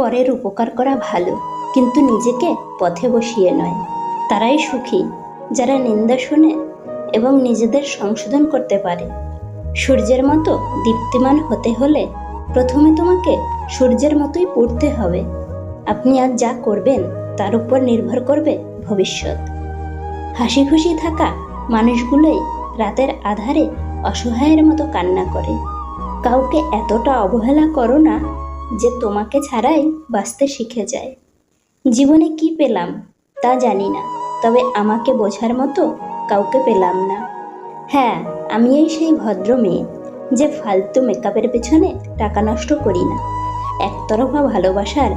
পরের উপকার করা ভালো, কিন্তু নিজেকে পথে বসিয়ে নয়। তারাই সুখী, যারা নিন্দা শুনে এবং নিজেদের সংশোধন করতে পারে। সূর্যের মতো দীপ্তিমান হতে হলে প্রথমে তোমাকে সূর্যের মতোই পড়তে হবে। আপনি আজ যা করবেন, তার উপর নির্ভর করবে ভবিষ্যৎ। হাসি খুশি থাকা মানুষগুলোই রাতের আধারে অসহায়ের মতো কান্না করে। কাউকে এতটা অবহেলা করো না যে তোমাকে ছাড়াই বাঁচতে শিখে যায়। জীবনে কি পেলাম তা জানি না, তবে আমাকে বোঝার মতো কাউকে পেলাম না। হ্যাঁ আমি এই সেই ভদ্র মেয়ে যে ফালতু মেকআপের পেছনে টাকা নষ্ট করি না। একতরফা ভালোবাসার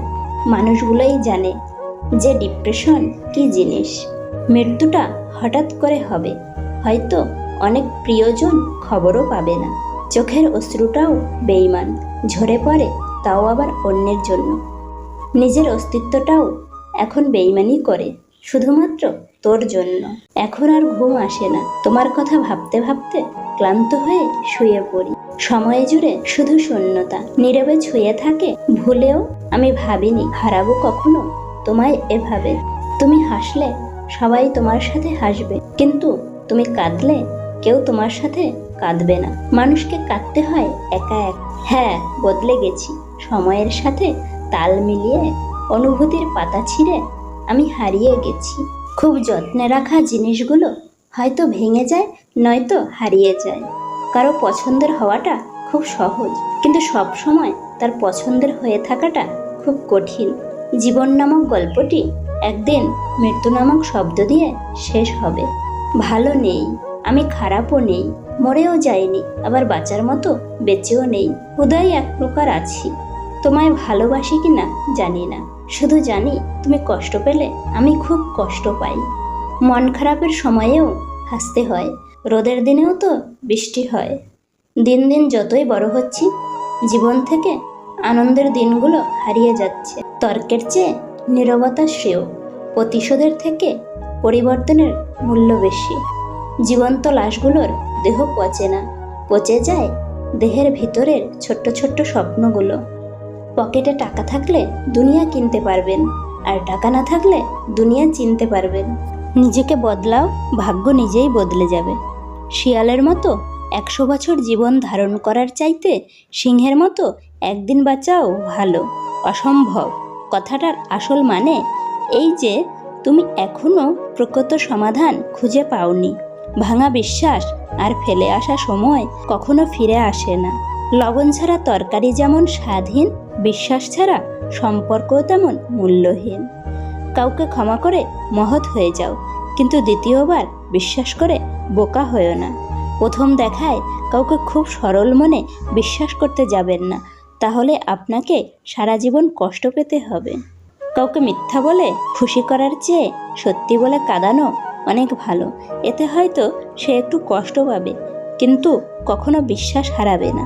মানুষগুলোই জানে যে ডিপ্রেশন কি জিনিস। মৃত্যুটা হঠাৎ করে হবে, হয়তো অনেক প্রিয়জন খবরও পাবে না। চোখের অশ্রুটাও বেইমান, ঝরে পড়ে তাও আবার অন্যের জন্য। নিজের অস্তিত্বটাও এখন বেইমানি করে, শুধুমাত্র তোর জন্য। এখন আর ঘুম আসে না। তোমার কথা ভাবতে ভাবতে ক্লান্ত হয়ে শুয়ে পড়ি। সময় জুড়ে শুধু শূন্যতা। নীরবে ছুঁয়ে থাকে। ভুলেও আমি ভাবিনি, হারাবো কখনো তোমায় এভাবে। তুমি হাসলে, সবাই তোমার সাথে হাসবে। কিন্তু তুমি কাঁদলে, কেউ তোমার সাথে কাঁদবে না। মানুষকে কাঁদতে হয় একা এক। হ্যাঁ বদলে গেছি। সময়ের সাথে তাল মিলিয়ে অনুভূতির পাতা ছিঁড়ে আমি হারিয়ে গেছি। খুব যত্নে রাখা জিনিসগুলো হয়তো ভেঙে যায়, নয়তো হারিয়ে যায়। কারও পছন্দের হওয়াটা খুব সহজ, কিন্তু সব সময় তার পছন্দের হয়ে থাকাটা খুব কঠিন। জীবন নামক গল্পটি একদিন মৃত্যু নামক শব্দ দিয়ে শেষ হবে। ভালো নেই, আমি খারাপও নেই মরেও যায়নি, আবার বাঁচার মতো বেঁচেও নেই। হুদাই এক প্রকার আছি। তোমায় ভালোবাসি কি না জানি না। শুধু জানি তুমি কষ্ট পেলে আমি খুব কষ্ট পাই। মন খারাপের সময়েও হাসতে হয়, রোদের দিনেও তো বৃষ্টি হয়। দিন দিন যতই বড় হচ্ছি, জীবন থেকে আনন্দের দিনগুলো হারিয়ে যাচ্ছে। তর্কের চেয়ে নীরবতা শ্রেয়, প্রতিশোধের থেকে পরিবর্তনের মূল্য বেশি। জীবন্ত লাশগুলোর দেহ পচে না। পচে যায় দেহের ভিতরের ছোট্ট ছোট্ট স্বপ্নগুলো। পকেটে টাকা থাকলে দুনিয়া কিনতে পারবেন, আর টাকা না থাকলে দুনিয়া চিনতে পারবেন। নিজেকে বদলাও, ভাগ্য নিজেই বদলে যাবে। শিয়ালের মতো একশো বছর জীবন ধারণ করার চাইতে সিংহের মতো একদিন বাঁচাও ভালো, অসম্ভব। কথাটার আসল মানে এই যে তুমি এখনও প্রকৃত সমাধান খুঁজে পাওনি। ভাঙা বিশ্বাস আর ফেলে আসা সময় কখনো ফিরে আসে না। লবণ ছাড়া তরকারি যেমন স্বাধীন, বিশ্বাস ছাড়া সম্পর্কও তেমন মূল্যহীন। কাউকে ক্ষমা করে মহৎ হয়ে যাও, কিন্তু দ্বিতীয়বার বিশ্বাস করে বোকা হয়েও না। প্রথম দেখায় কাউকে খুব সরল মনে বিশ্বাস করতে যাবেন না, তাহলে আপনাকে সারা জীবন কষ্ট পেতে হবে। কাউকে মিথ্যা বলে খুশি করার চেয়ে সত্যি বলে কাঁদানো অনেক ভালো। এতে হয়তো সে একটু কষ্ট পাবে কিন্তু কখনো বিশ্বাস হারাবে না।